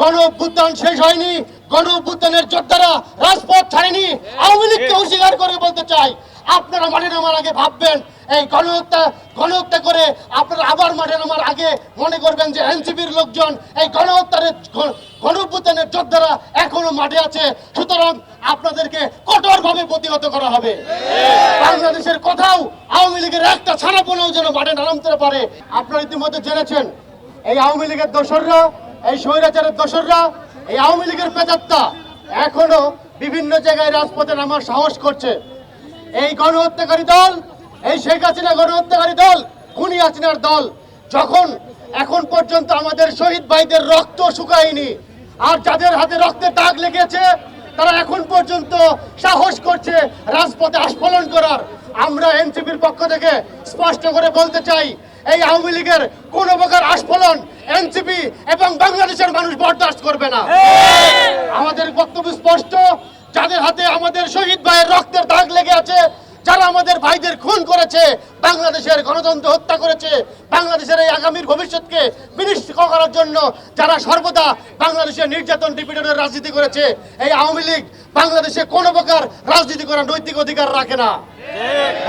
গণ অভ্যুত্থান শেষ হয়নি গণ অভ্যুত্থানের যোদ্ধারা রাজপথ ছাড়েনি। আওয়ামী লীগকে অস্বীকার করে বলতে চাই আপনারা মাঠে নামার আগে ভাববেন, এই গণহত্যা গণহত্যা করে আপনারা আবার মাঠে নামার আগে মনে করবেন যে এনসিপির লোকজন, এই গণহত্যার গণ অভ্যুত্থানের যোদ্ধারা এখনও মাঠে আছে। সুতরাং আপনাদেরকে কঠোরভাবে প্রতিহত করা হবে। বাংলাদেশের কোথাও আওয়ামী লীগের একটা ছাড়া ছাড়াপোনাও যেন মাঠে নামতে পারে। আপনারা ইতিমধ্যে জেনেছেন, এই আওয়ামী লীগের দোসররা এই স্বৈরাচারের দোসররা, এই আওয়ামী লীগের পেতাত্তা এখনও বিভিন্ন জায়গায় রাজপথে নামার সাহস করছে। এই গণহত্যাকারী দল, এই শেখ হাসিনা গণহত্যাকারী দল, খুনি হাসিনার দল, যখন এখন পর্যন্ত আমাদের শহীদ ভাইদের রক্ত শুকায়নি, আর যাদের হাতে রক্তের দাগ লেগেছে তারা এখন পর্যন্ত সাহস করছে রাজপথে আস্ফলন করার। আমরা এনসিপির পক্ষ থেকে স্পষ্ট করে বলতে চাই, এই আওয়ামী লীগের কোন প্রকার আস্ফলন এনসিপি এবং বাংলাদেশের মানুষ বরদাস্ত করবে না। আমাদের বক্তব্য স্পষ্ট, যাদের হাতে আমাদের শহীদ ভাইয়ের রক্তের দাগ লেগে আছে, যারা আমাদের ভাইদের খুন করেছে বাংলাদেশের গণতন্ত্র হত্যা করেছে, বাংলাদেশের এই আগামীর ভবিষ্যৎকে বিনিষ্ট করার জন্য যারা সর্বদা বাংলাদেশের নির্যাতন ডিপিটনের রাজনীতি করেছে, এই আওয়ামী লীগ বাংলাদেশে কোনো প্রকার রাজনীতি করার নৈতিক অধিকার রাখে না।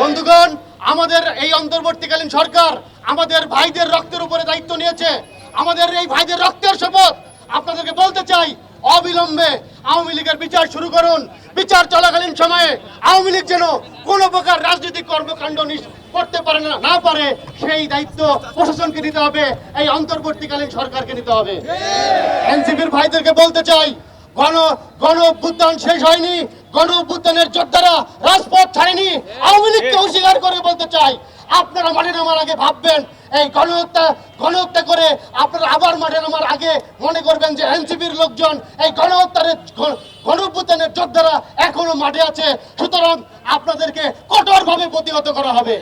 বন্ধুগণ, আমাদের এই অন্তর্বর্তীকালীন সরকার আমাদের ভাইদের রক্তের উপরে দায়িত্ব নিয়েছে। আমাদের এই ভাইদের রক্তের শপথ আপনাদেরকে বলতে চাই, অবিলম্বে আওয়ামী লীগের বিচার শুরু করুন। বিচার চলাকালীন সময়ে আওয়ামী লীগ যেন কোনো প্রকার রাজনৈতিক কর্মকাণ্ড করতে পারে না না পারে, সেই দায়িত্ব প্রশাসনকে নিতে হবে, এই অন্তর্বর্তীকালীন সরকারকে নিতে হবে। এনসিপির ভাইদেরকে বলতে চাই, গণ গণ অভ্যুত্থান শেষ হয়নি গণ অভ্যুত্থানের যোদ্ধারা রাজপথ ছাড়েনি, আওয়ামী লীগকে অস্বীকার করে বলতে চাই আপনারা মাঠে নামার আগে ভাববেন, এই গণহত্যা গণহত্যা করে আপনারা আবার মাঠে নামার আগে মনে করবেন যে এনসিপির লোকজন এই গণহত্যার গণ যোদ্ধারা এখনও মাঠে আছে। সুতরাং আপনাদেরকে কঠোরভাবে প্রতিহত করা হবে।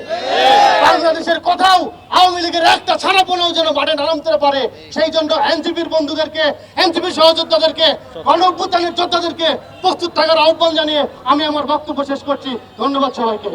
বাংলাদেশের কোথাও আওয়ামী লীগের একটা ছাড়া ছাড়াপোনাও যেন মাঠে নামতে পারে, সেই জন্য এনসিপির বন্ধুদেরকে এনসিপির সহযোদ্ধাদেরকে গণ যোদ্ধাদেরকে প্রস্তুত থাকার আহ্বান জানিয়ে আমি আমার বক্তব্য শেষ করছি। ধন্যবাদ সবাইকে।